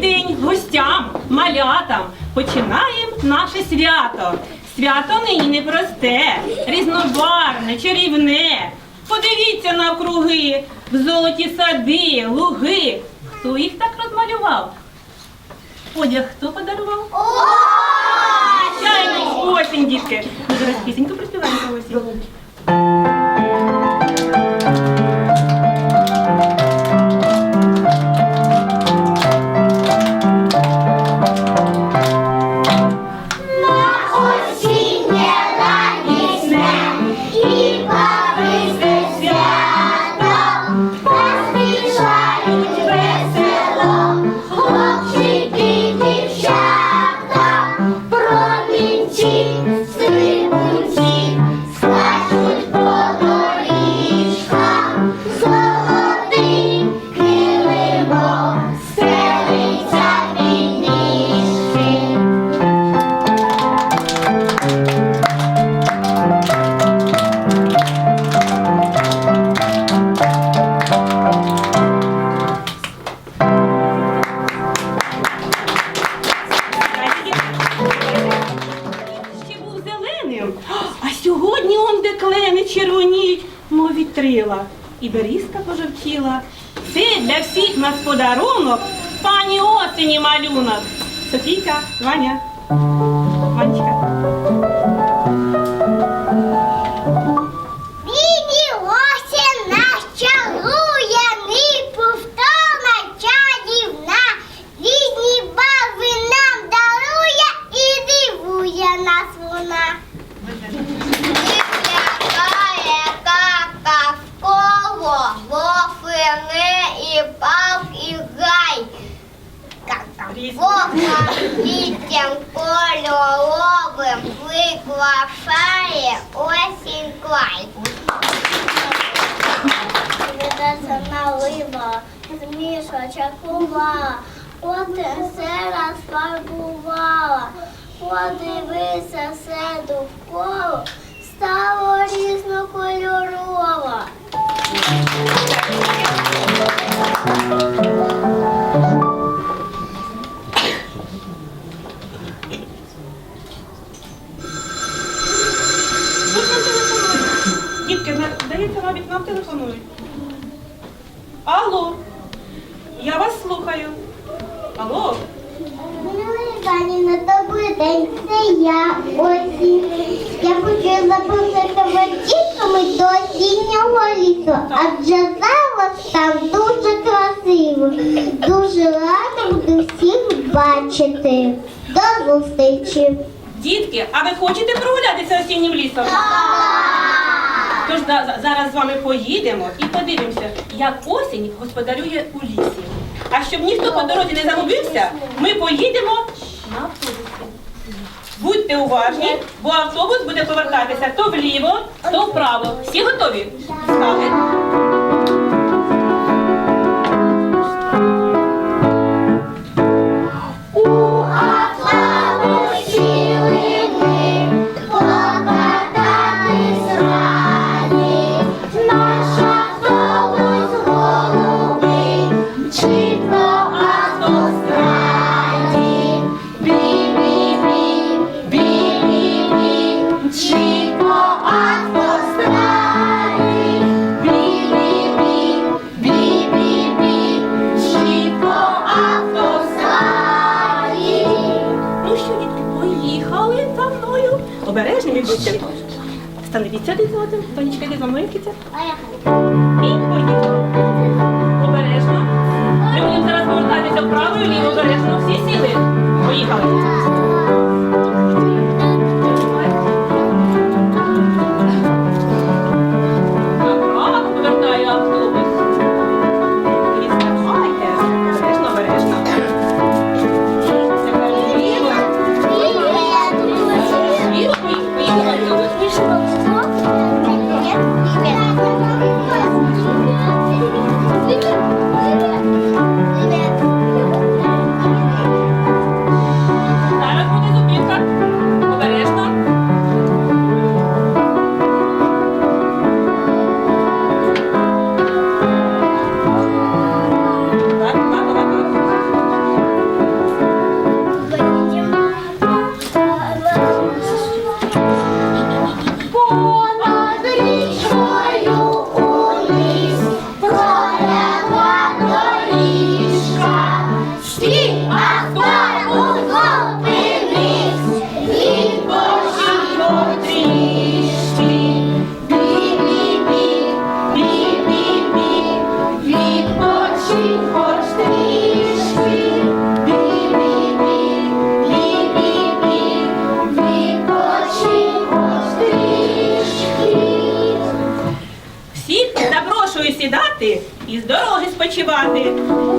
день гостям, малятам починаємо наше свято. Свято нині непросте, різнобарвне, чарівне. Подивіться навкруги, в золоті сади, луги. Хто їх так розмалював? Одяг хто подарував? Звичайно, осінь, дітки. Ми зараз пісеньку приспіваємо осінь. Алло, я вас слухаю. Алло, Ганівна, добрий день, це я осінь. Я хочу запросити вас дітками до осіннього лісу, адже зараз там дуже красиво. Дуже рада буду всіх бачити. До зустрічі. дітки, а ви хочете прогулятися осіннім лісом? Тож зараз з вами поїдемо і подивимося, як осінь господарює у лісі. А щоб ніхто по дорозі не загубився, ми поїдемо на автобусі. Будьте уважні, бо автобус буде повертатися то вліво, то вправо. Всі готові? Стали. відпочивати.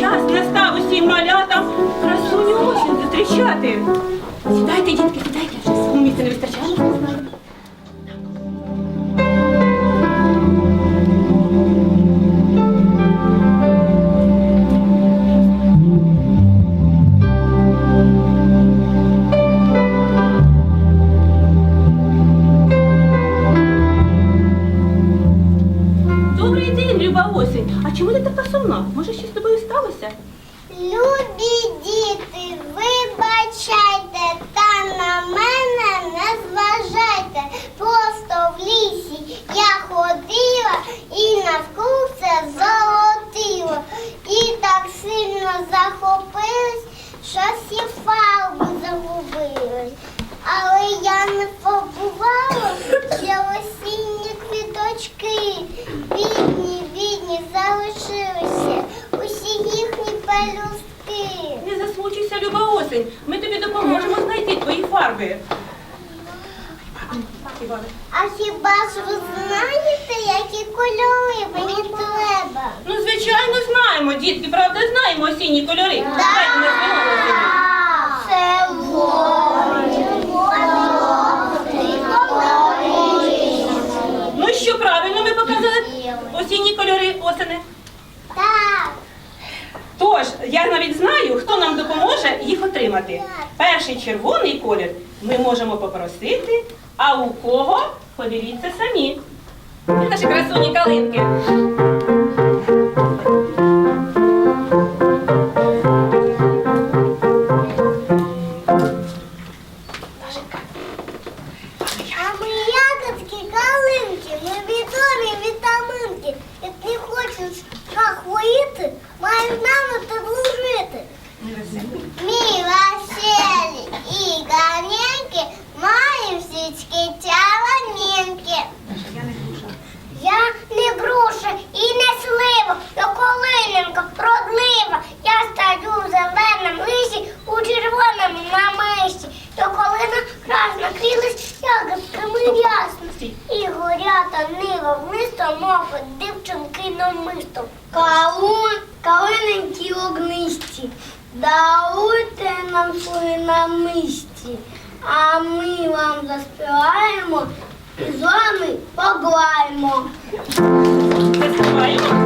Час настав усім малятам красуню осінь зустрічати. Сідайте, дітки. ви? А хіба ж ви знаєте, які кольори мені треба? Ну, звичайно, знаємо, дітки, правда, знаємо осінні кольори. Ну що, правильно ми показали осінні кольори осени? Так. Тож, я навіть знаю, хто нам допоможе отримати. Перший червоний колір ми можемо попросити, а у кого подивіться самі. Наші красуні калинки. Горята нива вмисто, мохо, ну, дівчинки намисто. Калун, калиненькі огнисті, даруйте нам свої намисті, а ми вам заспіваємо і з вами пограємо. Заспіваємо?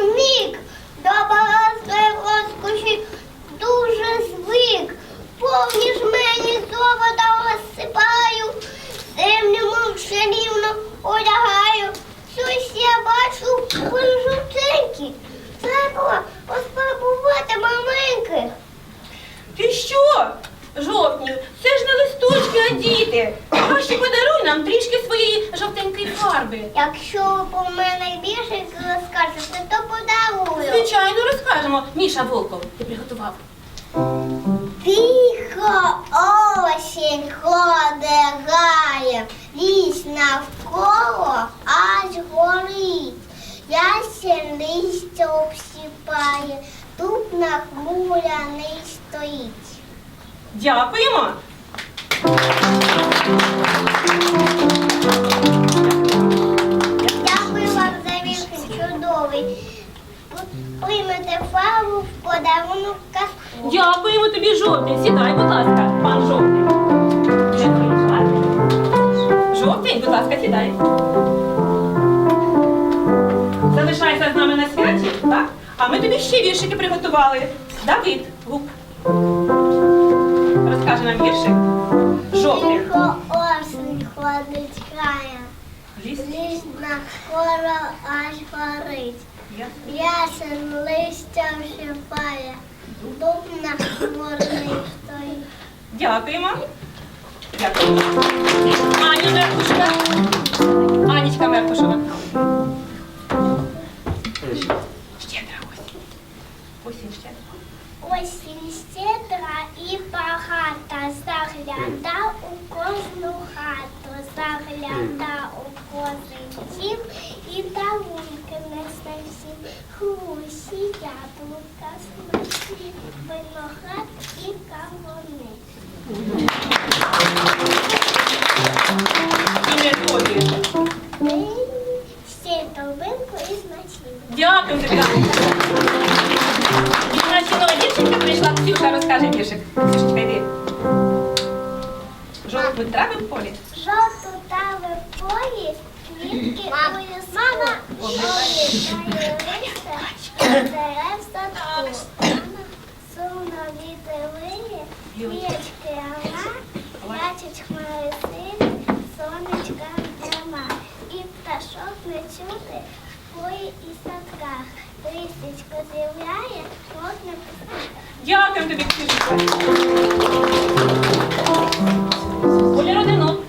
він до багатства розкоші дуже звик. Повніж жмені золота розсипаю, землю мовче рівно одягаю. Щось я бачу він жовтенький. Треба поспробувати маменьки. Ти що? Діти, краще подаруй нам трішки своєї жовтенької фарби. Якщо про мене більше розкажете, то подарую. Звичайно, розкажемо. Міша Волков, ти приготував. Тихо осінь ходить гає, ліс навколо аж горить. Ясен листя обсіпає, тут нахмурений стоїть. Дякуємо. Дякую вам за віршик чудовий. Приймете фарбу в подарунок казку. Дякуємо тобі, жовтень. Сідай, будь ласка, пан жовтень. Жовтень, будь ласка, сідай. Залишайся з нами на святі, так? А ми тобі ще віршики приготували. Давид Гук. Розкаже нам віршик. Жовтий. Тихо осінь ходить края, Ліс. ліс навколо аж горить. Я. Ясен листя всипає, дуб нахмурний стоїть. Дякуємо. Дякуємо. Аня Меркушева. Анічка Меркушева. Щедра осінь. Осінь щедра. Осінь щедра і багата, Загляда у кожну хату, загляда у кожен дім і дарунки несе всім. Хрусі, яблука, смачні, виноград і кавуни. І не. Ми ще долбинку і смачні. Дякую. І дівчинка прийшла, Ксюша розкаже віршик. Полі і садках. Листечко з'являє, тобі, Ксюшечка. Оля Родинок.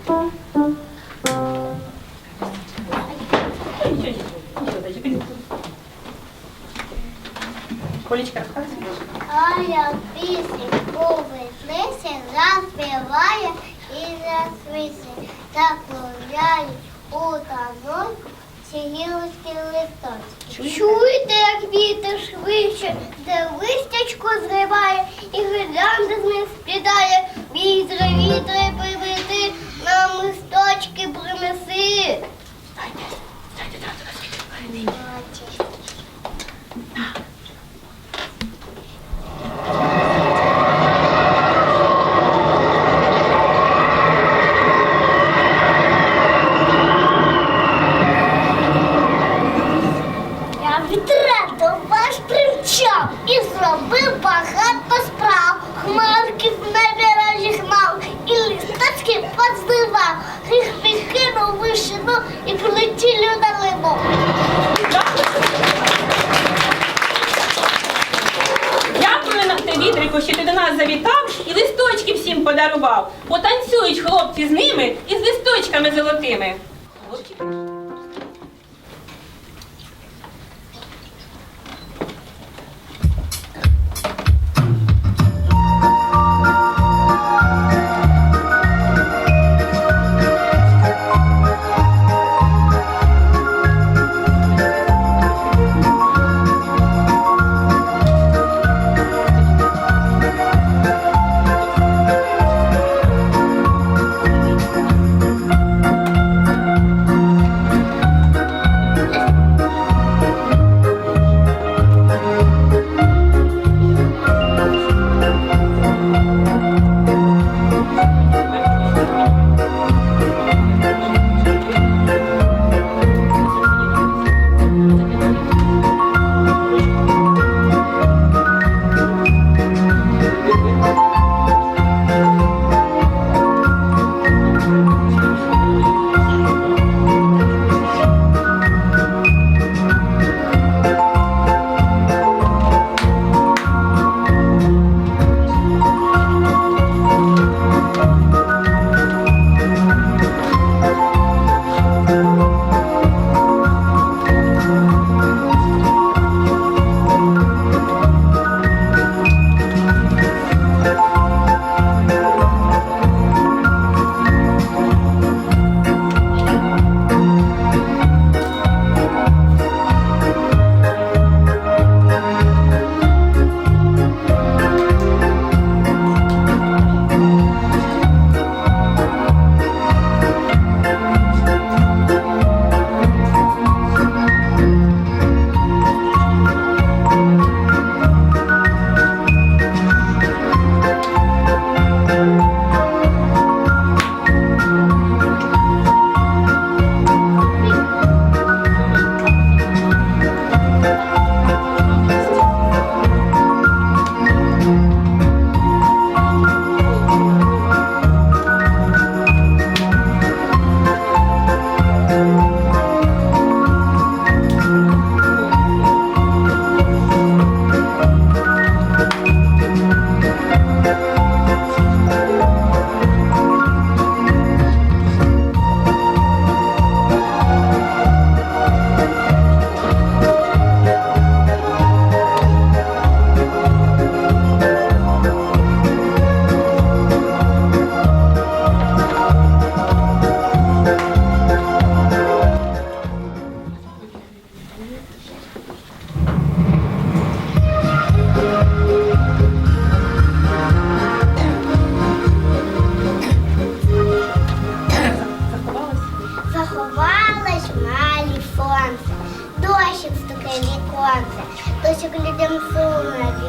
Дощик людям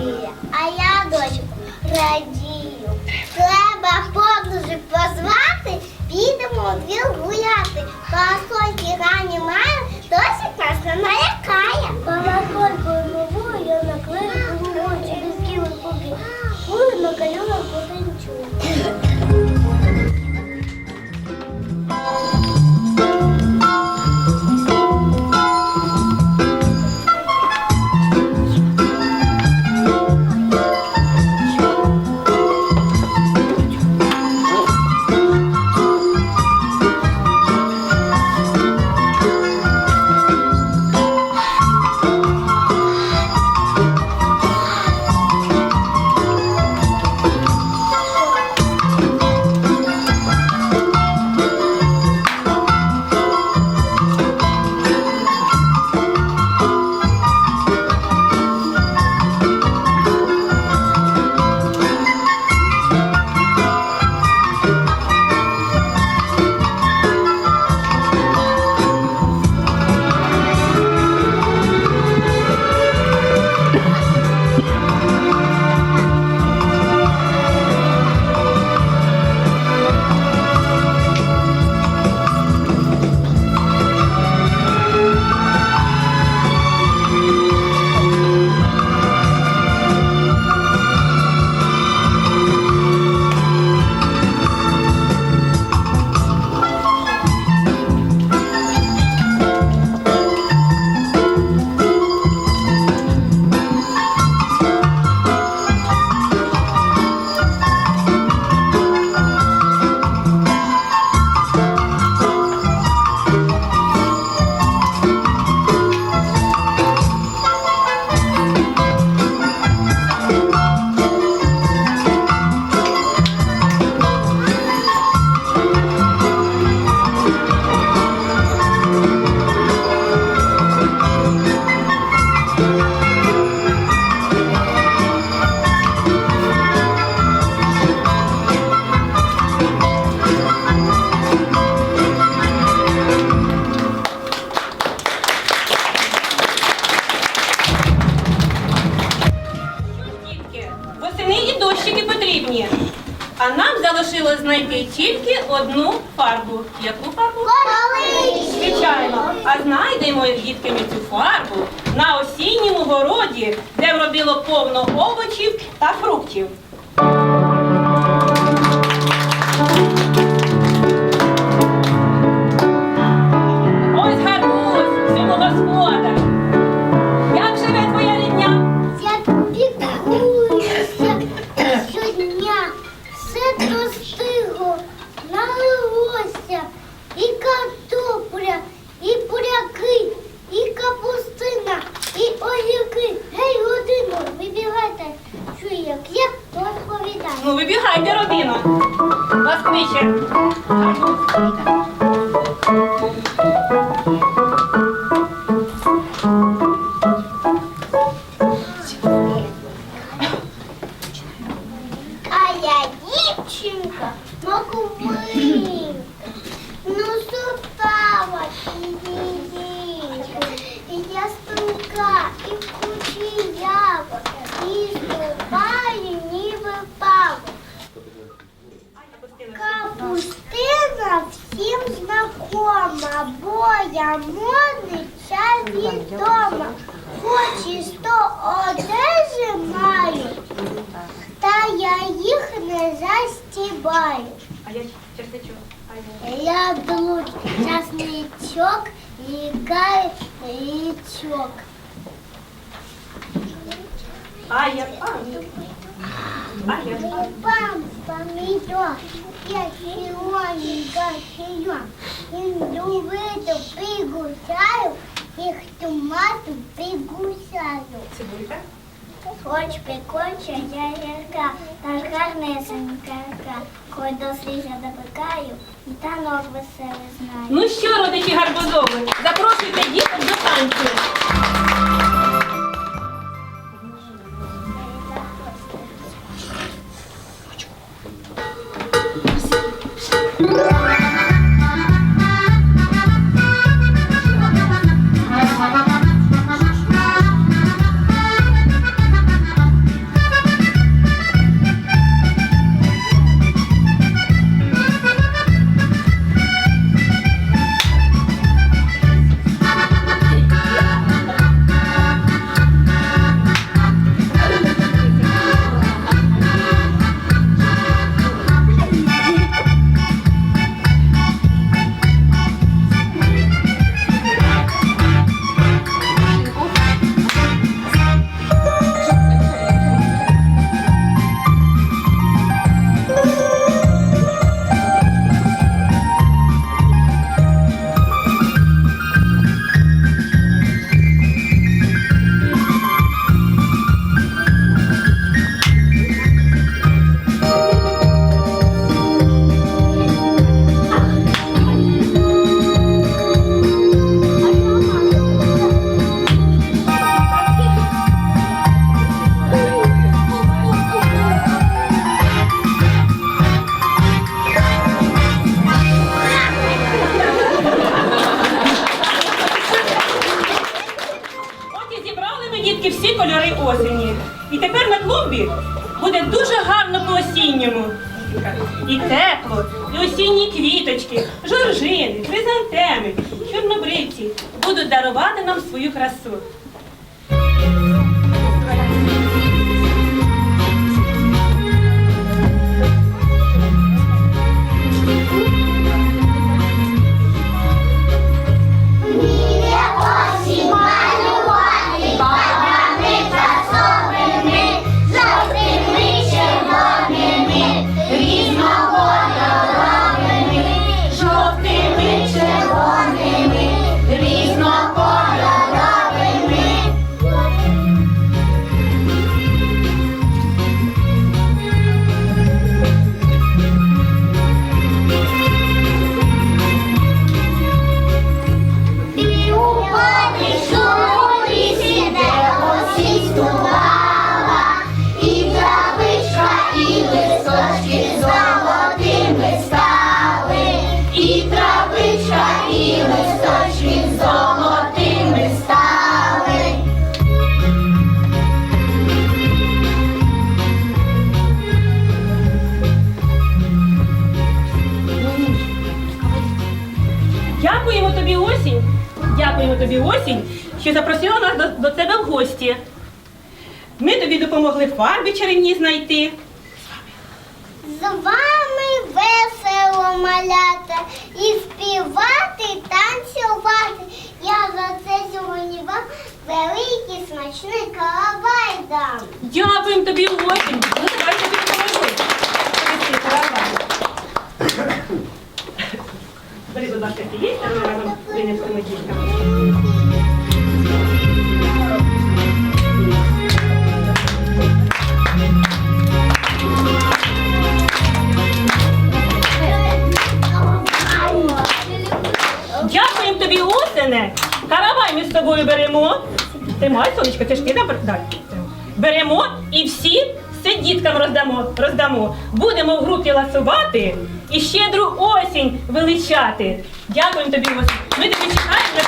віє, а я дочку радію. Треба подружок позвати, підемо у двір гуляти. сонці рані має, дощик нас не налякає. Дітки ми цю фарбу на осінньому городі, де вродило повно овочів та фруктів. Oh. А я частичок. Я друг часничок і річок. А я а, а я Пам, помідор, я сьогодні чайон. Індувиду пригусаю, їх томату пригусаю. цибулька. Хоч пекоча я ярка, та ж гарнесенька, коли до слізя допекаю, і танок веселий знаю. Ну що, родичі гарбузові, запрошуйте діток до танцю. осені. Гарно по-осінньому. І тепло, і осінні квіточки, жоржини, хризантеми, чорнобривці будуть дарувати нам свою красу. Що запросила нас до, до тебе в гості. Ми тобі допомогли фарби чарівні знайти. З вами весело малята і співати, і танцювати. Я за це сьогодні вам великий смачний каравай дам. Дякуємо тобі, осінь. Ну, давай тобі допоможу. Принеси каравай. Бери, будь ласка, ці є, а ми разом винесемо діткам. Тобою беремо. Тримай, сонечко, це ж ти нам дай. Беремо і всі все діткам роздамо, роздамо. Будемо в групі ласувати і щедру осінь величати. Дякуємо тобі. Ми тобі чекаємо.